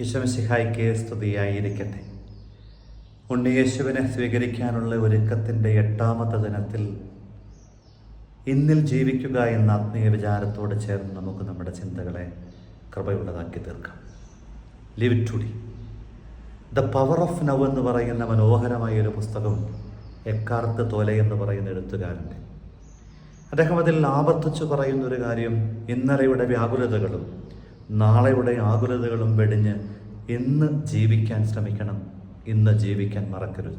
ഈശോമിശിഹായ്ക്ക് സ്തുതിയായിരിക്കട്ടെ. ഉണ്ണിയേശുവിനെ സ്വീകരിക്കാനുള്ള ഒരുക്കത്തിന്റെ എട്ടാമത്തെ ദിനത്തിൽ ഇന്നിൽ ജീവിക്കുക എന്ന ആത്മീയ വിചാരത്തോട് ചേർന്ന് നമുക്ക് നമ്മുടെ ചിന്തകളെ കൃപയുള്ളതാക്കി തീർക്കാം. Live today the power of now എന്ന് പറയുന്ന മനോഹരമായ ഒരു പുസ്തകം എക്കാർത്ത് തോലെ എന്ന് പറയുന്ന എഴുത്തുകാരന്റെ. അദ്ദേഹം അതിൽ ആവർത്തിച്ചു പറയുന്ന ഒരു കാര്യം ഇന്നലെയുടെ വ്യാകുലതകളും നാളെയുടെ ആകുലതകളും വെടിഞ്ഞ് ഇന്ന് ജീവിക്കാൻ ശ്രമിക്കണം ഇന്ന് ജീവിക്കാൻ മറക്കരുത്.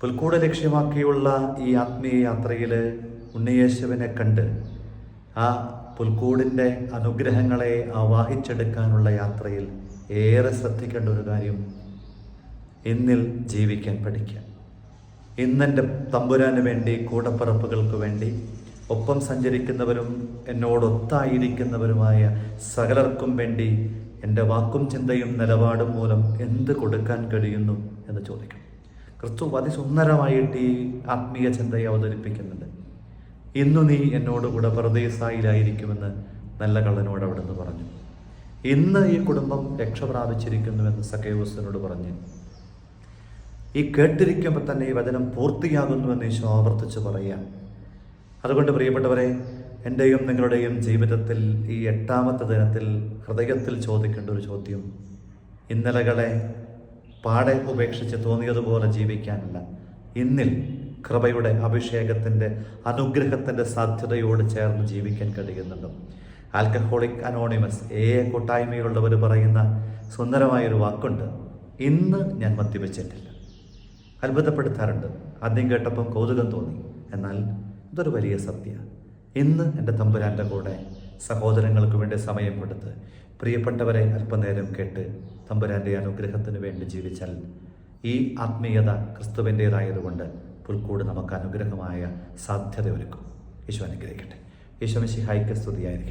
പുൽക്കൂട് ലക്ഷ്യമാക്കിയുള്ള ഈ ആത്മീയ യാത്രയിൽ ഉണ്ണിയേശുവിനെ കണ്ട് ആ പുൽക്കൂടിന്റെ അനുഗ്രഹങ്ങളെ ആവാഹിച്ചെടുക്കാനുള്ള യാത്രയിൽ ഏറെ ശ്രദ്ധിക്കേണ്ട ഒരു കാര്യം ഇന്നിൽ ജീവിക്കാൻ പഠിക്കുക. ഇന്നെന്റെ തമ്പുരാന് വേണ്ടി കൂടപ്പറപ്പുകൾക്ക് വേണ്ടി ഒപ്പം സഞ്ചരിക്കുന്നവരും എന്നോടൊത്തായിരിക്കുന്നവരുമായ സകലർക്കും വേണ്ടി എന്റെ വാക്കും ചിന്തയും നിലപാടും മൂലം എന്ത് കൊടുക്കാൻ കഴിയുന്നു എന്ന് ചോദിക്കും. ക്രിസ്തു അതിസുന്ദരമായിട്ട് ഈ ആത്മീയ ചിന്തയെ അവതരിപ്പിക്കുന്നുണ്ട്. ഇന്നു നീ എന്നോട് എന്നോടുകൂടെ പ്രദേശായിലായിരിക്കുമെന്ന് നല്ല കള്ളനോട് അവിടെ നിന്ന് പറഞ്ഞു. ഇന്ന് ഈ കുടുംബം രക്ഷ പ്രാപിച്ചിരിക്കുന്നുവെന്ന് സക്കേവസിനോട് പറഞ്ഞു. ഈ കേട്ടിരിക്കുമ്പോൾ തന്നെ ഈ വചനം പൂർത്തിയാകുന്നുവെന്ന് ഈശോ ആവർത്തിച്ച് പറയാം അതുകൊണ്ട് പ്രിയപ്പെട്ടവരെ എന്റെയും നിങ്ങളുടെയും ജീവിതത്തിൽ ഈ എട്ടാമത്തെ ദിനത്തിൽ ഹൃദയത്തിൽ ചോദിക്കേണ്ട ഒരു ചോദ്യം. ഇന്നലകളെ പാടെ ഉപേക്ഷിച്ച് തോന്നിയതുപോലെ ജീവിക്കാനല്ല. ഇന്നിൽ കൃപയുടെ അഭിഷേകത്തിന്റെ അനുഗ്രഹത്തിന്റെ സാധ്യതയോട് ചേർന്ന് ജീവിക്കാൻ കഴിയുന്നുണ്ടോ. ആൽക്കഹോളിക് അനോണിമസ് ഏ കൂട്ടായ്മയുള്ളവർ പറയുന്ന സുന്ദരമായൊരു വാക്കുണ്ട് ഇന്ന് ഞാൻ മദ്യപിച്ചിട്ടില്ല. അത്ഭുതപ്പെടുത്താറുണ്ട്. ആദ്യം കേട്ടപ്പം കൗതുകം തോന്നി. എന്നാൽ ഇതൊരു വലിയ സത്യ. ഇന്ന് എന്റെ തമ്പുരാന്റെ കൂടെ സഹോദരങ്ങൾക്ക് വേണ്ടി സമയം കൊടുത്ത് പ്രിയപ്പെട്ടവരെ അല്പനേരം കേട്ട് തമ്പുരാന്റെ അനുഗ്രഹത്തിന് വേണ്ടി ജീവിച്ചാൽ ഈ ആത്മീയത ക്രിസ്തുവിന്റേതായതുകൊണ്ട് പുൽക്കൂട് നമുക്ക് അനുഗ്രഹമായ സാധ്യത ഒരുക്കും ഈശോ അനുഗ്രഹിക്കട്ടെ. ഈശോ മിശിഹായിക്ക് സ്തുതിയായിരിക്കും